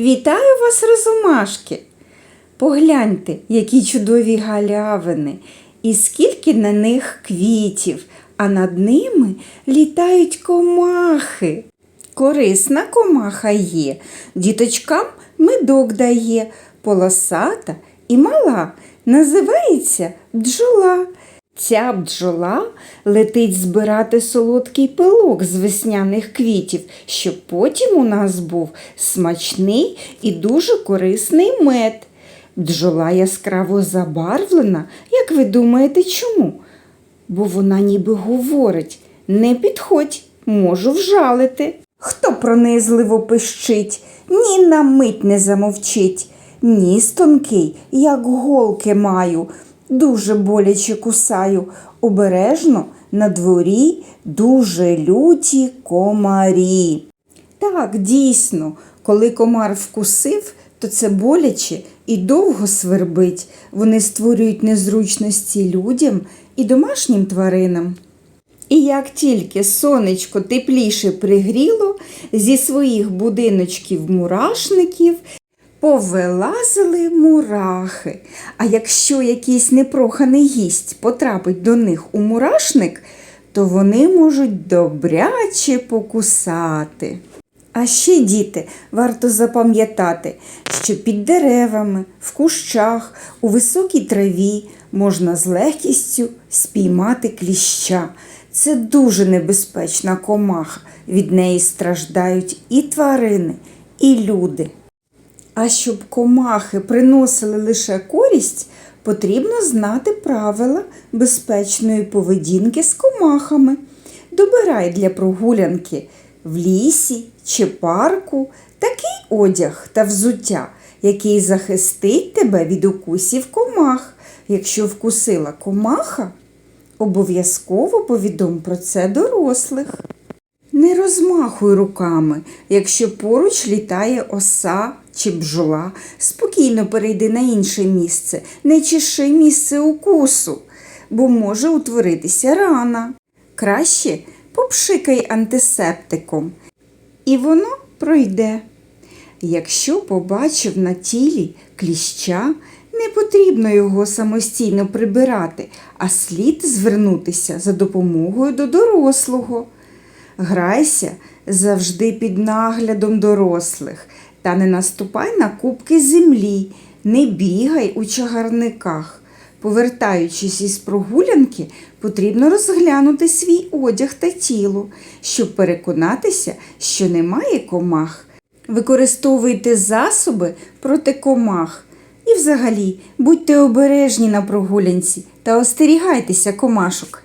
Вітаю вас, розумашки! Погляньте, які чудові галявини, і скільки на них квітів, а над ними літають комахи. Корисна комаха є, діточкам медок дає, полосата і мала, називається бджола. Ця бджола летить збирати солодкий пилок з весняних квітів, щоб потім у нас був смачний і дуже корисний мед. Бджола яскраво забарвлена, як ви думаєте, чому? Бо вона ніби говорить не підходь, можу вжалити. Хто пронизливо пищить, ні на мить не замовчить. Ніс тонкий, як голки маю, дуже боляче кусаю. Обережно на дворі дуже люті комарі. Так, дійсно, коли комар вкусив, то це боляче і довго свербить. Вони створюють незручності людям і домашнім тваринам. І як тільки сонечко тепліше пригріло, зі своїх будиночків мурашників повилазили мурахи. А якщо якийсь непроханий гість потрапить до них у мурашник, то вони можуть добряче покусати. А ще, діти, варто запам'ятати, що під деревами, в кущах, у високій траві можна з легкістю спіймати кліща. Це дуже небезпечна комаха. Від неї страждають і тварини, і люди. А щоб комахи приносили лише користь, потрібно знати правила безпечної поведінки з комахами. Добирай для прогулянки в лісі чи парку такий одяг та взуття, який захистить тебе від укусів комах. Якщо вкусила комаха, обов'язково повідом про це дорослих. Не розмахуй руками, якщо поруч літає оса чи бджола, спокійно перейди на інше місце, не чеши місце укусу, бо може утворитися рана. Краще попшикай антисептиком, і воно пройде. Якщо побачив на тілі кліща, не потрібно його самостійно прибирати, а слід звернутися за допомогою до дорослого. Грайся завжди під наглядом дорослих та не наступай на кубки землі, не бігай у чагарниках. Повертаючись із прогулянки, потрібно розглянути свій одяг та тіло, щоб переконатися, що немає комах. Використовуйте засоби проти комах. І взагалі будьте обережні на прогулянці та остерігайтеся комашок.